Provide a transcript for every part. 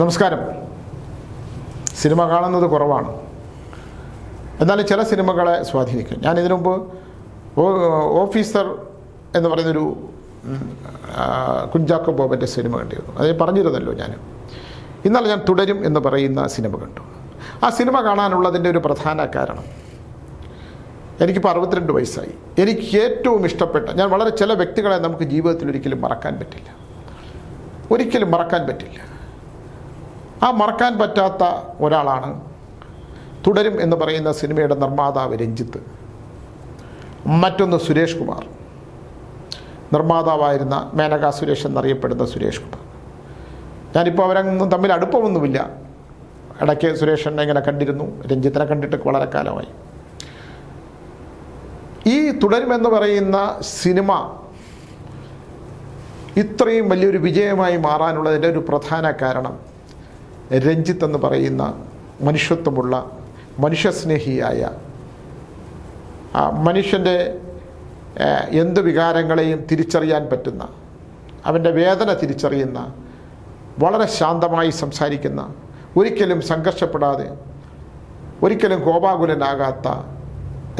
നമസ്കാരം. സിനിമ കാണുന്നത് കുറവാണ്. എന്നാലും ചില സിനിമകളെ സ്വാധീനിക്കും. ഞാൻ ഇതിനു മുമ്പ് ഓഫീസർ എന്ന് പറയുന്നൊരു കുഞ്ചാക്കോ ബോബന്റെ സിനിമ കണ്ടിരുന്നു. അത് പറഞ്ഞിരുന്നല്ലോ ഞാൻ ഇന്നലെ ഞാൻ തുടരും എന്ന് പറയുന്ന സിനിമ കണ്ടു. ആ സിനിമ കാണാനുള്ളതിന്റെ ഒരു പ്രധാന കാരണം എനിക്കിപ്പോൾ അറുപത്തിരണ്ട് വയസ്സായി. എനിക്ക് ഏറ്റവും ഇഷ്ടപ്പെട്ട ഞാൻ വളരെ ചില വ്യക്തികളെ നമുക്ക് ജീവിതത്തിൽ ഒരിക്കലും മറക്കാൻ പറ്റില്ല. ഒരിക്കലും മറക്കാൻ പറ്റില്ല. ആ മറക്കാൻ പറ്റാത്ത ഒരാളാണ് തുടരും എന്ന് പറയുന്ന സിനിമയുടെ നിർമ്മാതാവ് രഞ്ജിത്ത്. മറ്റൊന്ന് സുരേഷ് കുമാർ. നിർമ്മാതാവായിരുന്ന മേനക സുരേഷ് എന്നറിയപ്പെടുന്ന സുരേഷ് കുമാർ. ഞാനിപ്പോൾ അവരൊന്നും തമ്മിൽ അടുപ്പമൊന്നുമില്ല. ഇടയ്ക്ക് സുരേഷനെ ഇങ്ങനെ കണ്ടിരുന്നു. രഞ്ജിത്തിനെ കണ്ടിട്ട് വളരെ കാലമായി. ഈ തുടരുമെന്ന് പറയുന്ന സിനിമ ഇത്രയും വലിയൊരു വിജയമായി മാറാനുള്ളതിന്റെ ഒരു പ്രധാന കാരണം രഞ്ജിത്ത് എന്ന് പറയുന്ന മനുഷ്യത്വമുള്ള മനുഷ്യസ്നേഹിയായ മനുഷ്യന്റെ എന്ത് വികാരങ്ങളെയും തിരിച്ചറിയാൻ പറ്റുന്ന അവന്റെ വേദന തിരിച്ചറിയുന്ന വളരെ ശാന്തമായി സംസാരിക്കുന്ന ഒരിക്കലും സംഘർഷപ്പെടാതെ ഒരിക്കലും കോപാകുലനാകാത്ത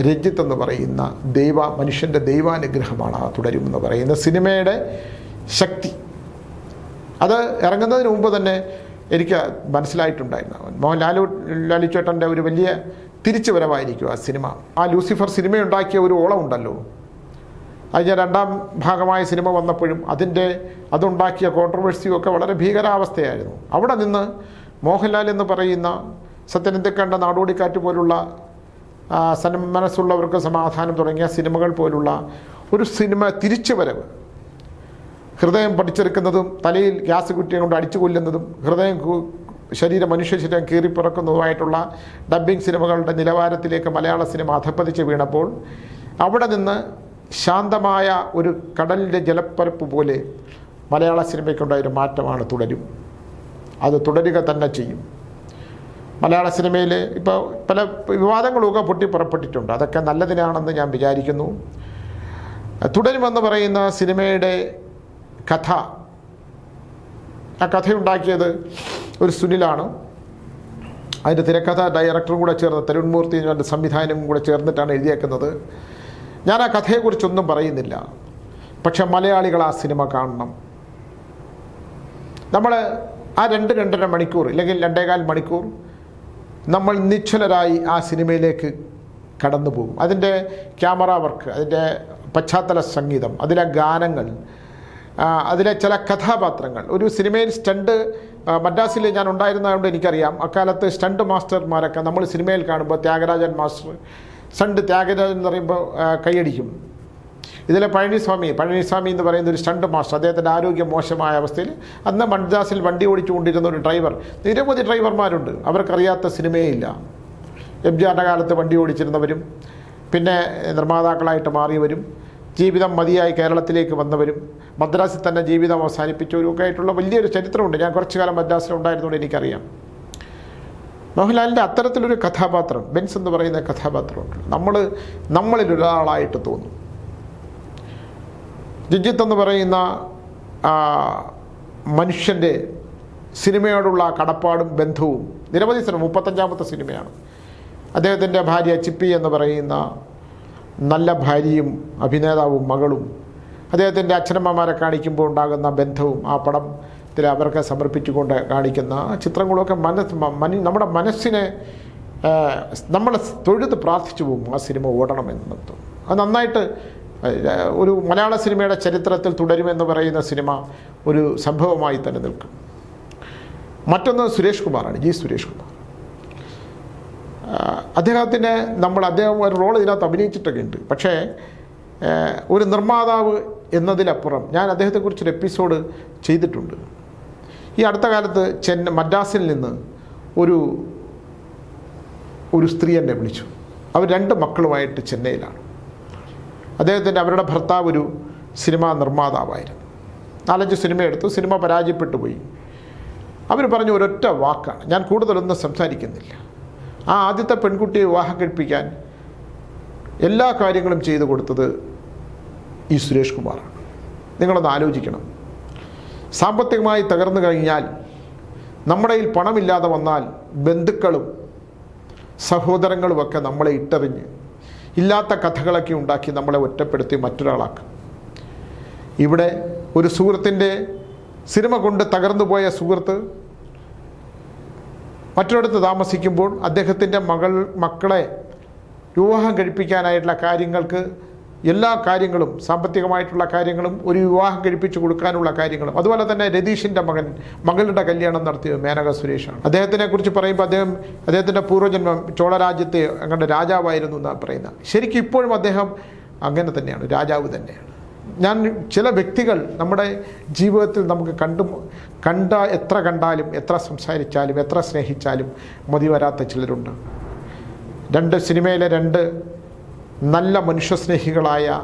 രഞ്ജിത്ത് എന്ന് പറയുന്ന ദൈവ മനുഷ്യന്റെ ദൈവാനുഗ്രഹമാണ് ആ തുടരുമെന്ന് പറയുന്ന സിനിമയുടെ ശക്തി. അത് ഇറങ്ങുന്നതിന് മുമ്പ് തന്നെ എനിക്ക് മനസ്സിലായിട്ടുണ്ടായിരുന്നു മോഹൻലാലു ലാലിച്ചേട്ടന്റെ ഒരു വലിയ തിരിച്ചു വരവായിരിക്കും ആ സിനിമ. ആ ലൂസിഫർ സിനിമ ഉണ്ടാക്കിയ ഒരു ഓളമുണ്ടല്ലോ അത് ഞാൻ രണ്ടാം ഭാഗമായ സിനിമ വന്നപ്പോഴും അതിന്റെ അതുണ്ടാക്കിയ കോൺട്രവേഴ്സിയും ഒക്കെ വളരെ ഭീകരാവസ്ഥയായിരുന്നു. അവിടെ നിന്ന് മോഹൻലാൽ എന്ന് പറയുന്ന സത്യനന്ദിക്കണ്ട നാടോടിക്കാറ്റ് പോലുള്ള മനസ്സുള്ളവർക്ക് സന്മനസ്സുള്ളവർക്ക് സമാധാനം തുടങ്ങിയ സിനിമകൾ പോലുള്ള ഒരു സിനിമ തിരിച്ചു വരവ് ഹൃദയം പഠിച്ചെടുക്കുന്നതും തലയിൽ ഗ്യാസ് കുറ്റിയെ കൊണ്ട് അടിച്ചു കൊല്ലുന്നതും ഹൃദയം ശരീരം മനുഷ്യ ശരീരം കീറിപ്പിറക്കുന്നതുമായിട്ടുള്ള ഡബ്ബിംഗ് സിനിമകളുടെ നിലവാരത്തിലേക്ക് മലയാള സിനിമ അധപ്പതിച്ച് വീണപ്പോൾ അവിടെ നിന്ന് ശാന്തമായ ഒരു കടലിന്റെ ജലപ്പരപ്പ് പോലെ മലയാള സിനിമയ്ക്കുണ്ടായൊരു മാറ്റമാണ് തുടരും. അത് തുടരുക തന്നെ ചെയ്യും. മലയാള സിനിമയിൽ ഇപ്പോൾ പല വിവാദങ്ങളൊക്കെ പൊട്ടിപ്പുറപ്പെട്ടിട്ടുണ്ട്. അതൊക്കെ നല്ലതിനാണെന്ന് ഞാൻ വിചാരിക്കുന്നു. തുടരുമെന്ന് പറയുന്ന സിനിമയുടെ കഥ. ആ കഥയുണ്ടാക്കിയത് ഒരു സുനിലാണ്. അതിന്റെ തിരക്കഥ ഡയറക്ടറും കൂടെ ചേർന്ന് തരുൺമൂർത്തി എന്റെ സംവിധാനവും കൂടെ ചേർന്നിട്ടാണ് എഴുതിയേക്കുന്നത്. ഞാൻ ആ കഥയെക്കുറിച്ചൊന്നും പറയുന്നില്ല. പക്ഷെ മലയാളികൾ ആ സിനിമ കാണണം. നമ്മൾ ആ രണ്ട് രണ്ടര മണിക്കൂർ അല്ലെങ്കിൽ രണ്ടേകാൽ മണിക്കൂർ നമ്മൾ നിശ്ചലരായി ആ സിനിമയിലേക്ക് കടന്നു പോകും അതിന്റെ ക്യാമറ വർക്ക് അതിന്റെ പശ്ചാത്തല സംഗീതം അതിലെ ഗാനങ്ങൾ അതിലെ ചില കഥാപാത്രങ്ങൾ. ഒരു സിനിമയിൽ സ്റ്റണ്ട് മദ്രാസിൽ ഞാൻ ഉണ്ടായിരുന്നതുകൊണ്ട് എനിക്കറിയാം. അക്കാലത്ത് സ്റ്റണ്ട് മാസ്റ്റർമാരൊക്കെ നമ്മൾ സിനിമയിൽ കാണുമ്പോൾ ത്യാഗരാജൻ മാസ്റ്റർ സ്റ്റണ്ട് ത്യാഗരാജൻ എന്ന് പറയുമ്പോൾ കൈയടിക്കും. ഇതിലെ പഴനിസ്വാമി പഴനിസ്വാമി എന്ന് പറയുന്ന ഒരു സ്റ്റണ്ട് മാസ്റ്റർ അദ്ദേഹത്തിന്റെ ആരോഗ്യം മോശമായ അവസ്ഥയിൽ അന്ന് മദ്രാസിൽ വണ്ടി ഓടിച്ചുകൊണ്ടിരുന്ന ഒരു ഡ്രൈവർ നിരവധി ഡ്രൈവർമാരുണ്ട്. അവർക്കറിയാത്ത സിനിമയില്ല. എം ജി ആറിന്റെ കാലത്ത് വണ്ടി ഓടിച്ചിരുന്നവരും പിന്നെ നിർമ്മാതാക്കളായിട്ട് മാറിയവരും ജീവിതം മതിയായി കേരളത്തിലേക്ക് വന്നവരും മദ്രാസിൽ തന്നെ ജീവിതം അവസാനിപ്പിച്ചവരും ഒക്കെ ആയിട്ടുള്ള വലിയൊരു ചരിത്രമുണ്ട്. ഞാൻ കുറച്ചു കാലം മദ്രാസിൽ ഉണ്ടായിരുന്നുകൊണ്ട് എനിക്കറിയാം. മോഹൻലാലിന്റെ അത്തരത്തിലൊരു കഥാപാത്രം ബെൻസ് എന്ന് പറയുന്ന കഥാപാത്രമുണ്ട്. നമ്മൾ നമ്മളിൽ ഒരാളായിട്ട് തോന്നും. ജിജിത്ത് എന്ന് പറയുന്ന മനുഷ്യന്റെ സിനിമയോടുള്ള കടപ്പാടും ബന്ധവും നിരവധി സിനിമ മുപ്പത്തഞ്ചാമത്തെ സിനിമയാണ്. അദ്ദേഹത്തിന്റെ ഭാര്യ ചിപ്പി എന്ന് പറയുന്ന നല്ല ഭാര്യയും അഭിനേതാവും മകളും അദ്ദേഹത്തിന്റെ അച്ഛനമ്മമാരെ കാണിക്കുമ്പോൾ ഉണ്ടാകുന്ന ബന്ധവും ആ പടത്തിൽ അവർക്ക് സമർപ്പിച്ചുകൊണ്ട് കാണിക്കുന്ന ചിത്രങ്ങളൊക്കെ മനസ്സ് മനു നമ്മുടെ മനസ്സിനെ നമ്മൾ തൊഴുത് പ്രാർത്ഥിച്ചു പോകും ആ സിനിമ ഓടണമെന്ന് നിർത്തും അത് നന്നായിട്ട് ഒരു മലയാള സിനിമയുടെ ചരിത്രത്തിൽ തുടരുമെന്ന് പറയുന്ന സിനിമ ഒരു സംഭവമായി തന്നെ നിൽക്കും. മറ്റൊന്ന് സുരേഷ് കുമാറാണ് ജി സുരേഷ് കുമാർ. അദ്ദേഹത്തിന് നമ്മൾ അദ്ദേഹം ഒരു റോൾ ഇതിനകത്ത് അഭിനയിച്ചിട്ടൊക്കെ ഉണ്ട് പക്ഷേ ഒരു നിർമ്മാതാവ് എന്നതിലപ്പുറം ഞാൻ അദ്ദേഹത്തെക്കുറിച്ചൊരു എപ്പിസോഡ് ചെയ്തിട്ടുണ്ട്. ഈ അടുത്ത കാലത്ത് ചെന്ന മദ്രാസിൽ നിന്ന് ഒരു ഒരു സ്ത്രീ എന്നെ വിളിച്ചു. അവർ രണ്ട് മക്കളുമായിട്ട് ചെന്നൈയിലാണ്. അദ്ദേഹത്തിന്റെ അവരുടെ ഭർത്താവ് ഒരു സിനിമാ നിർമ്മാതാവായിരുന്നു. നാലഞ്ച് സിനിമ എടുത്തു സിനിമ പരാജയപ്പെട്ടു പോയി. അവർ പറഞ്ഞു ഒരൊറ്റ വാക്കാണ്. ഞാൻ കൂടുതലൊന്നും സംസാരിക്കുന്നില്ല. ആ ആദ്യത്തെ പെൺകുട്ടിയെ വിവാഹം കഴിപ്പിക്കാൻ എല്ലാ കാര്യങ്ങളും ചെയ്തു കൊടുത്തത് ഈ സുരേഷ് കുമാറാണ്. നിങ്ങളൊന്ന് ആലോചിക്കണം. സാമ്പത്തികമായി തകർന്നു കഴിഞ്ഞാൽ നമ്മുടെ കയ്യിൽ പണമില്ലാതെ വന്നാൽ ബന്ധുക്കളും സഹോദരങ്ങളുമൊക്കെ നമ്മളെ ഇട്ടെറിഞ്ഞ് ഇല്ലാത്ത കഥകളൊക്കെ ഉണ്ടാക്കി നമ്മളെ ഒറ്റപ്പെടുത്തി മറ്റൊരാളാക്കും. ഇവിടെ ഒരു സുഹൃത്തിന്റെ സിനിമ കൊണ്ട് തകർന്നു പോയ സുഹൃത്ത് മറ്റൊരിടത്ത് താമസിക്കുമ്പോൾ അദ്ദേഹത്തിന്റെ മകൾ മക്കളെ വിവാഹം കഴിപ്പിക്കാനായിട്ടുള്ള കാര്യങ്ങൾക്ക് എല്ലാ കാര്യങ്ങളും സാമ്പത്തികമായിട്ടുള്ള കാര്യങ്ങളും ഒരു വിവാഹം കഴിപ്പിച്ചു കൊടുക്കാനുള്ള കാര്യങ്ങളും. അതുപോലെ തന്നെ രതീഷിന്റെ മകൻ മകളുടെ കല്യാണം നടത്തിയത് മേനക സുരേഷാണ്. അദ്ദേഹത്തിനെ കുറിച്ച് പറയുമ്പോൾ അദ്ദേഹം അദ്ദേഹത്തിന്റെ പൂർവജന്മം ചോളരാജ്യത്തെ അങ്ങനെ രാജാവായിരുന്നു എന്നാണ് പറയുന്നത്. ശരിക്കും ഇപ്പോഴും അദ്ദേഹം അങ്ങനെ തന്നെയാണ് രാജാവ് തന്നെയാണ്. ഞാൻ ചില വ്യക്തികൾ നമ്മുടെ ജീവിതത്തിൽ നമുക്ക് കണ്ടു കണ്ട എത്ര കണ്ടാലും എത്ര സംസാരിച്ചാലും എത്ര സ്നേഹിച്ചാലും മതി വരാത്ത ചിലരുണ്ട്. രണ്ട് സിനിമയിലെ രണ്ട് നല്ല മനുഷ്യസ്നേഹികളായ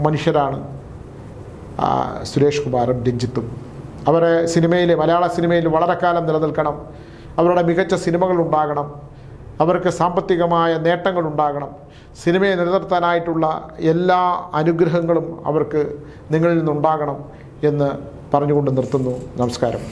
മനുഷ്യരാണ് സുരേഷ് കുമാറും രഞ്ജിത്തും. അവരെ സിനിമയിൽ മലയാള സിനിമയിൽ വളരെ കാലം നിലനിൽക്കണം. അവരുടെ മികച്ച സിനിമകൾ ഉണ്ടാകണം. അവർക്ക് സാമ്പത്തികമായ നേട്ടങ്ങൾ ഉണ്ടാകണം സിനിമയെ നിലനിർത്താനായിട്ടുള്ള എല്ലാ അനുഗ്രഹങ്ങളും അവർക്ക് നിങ്ങളിൽ നിന്നുണ്ടാകണം എന്ന് പറഞ്ഞുകൊണ്ട് നിർത്തുന്നു. നമസ്കാരം.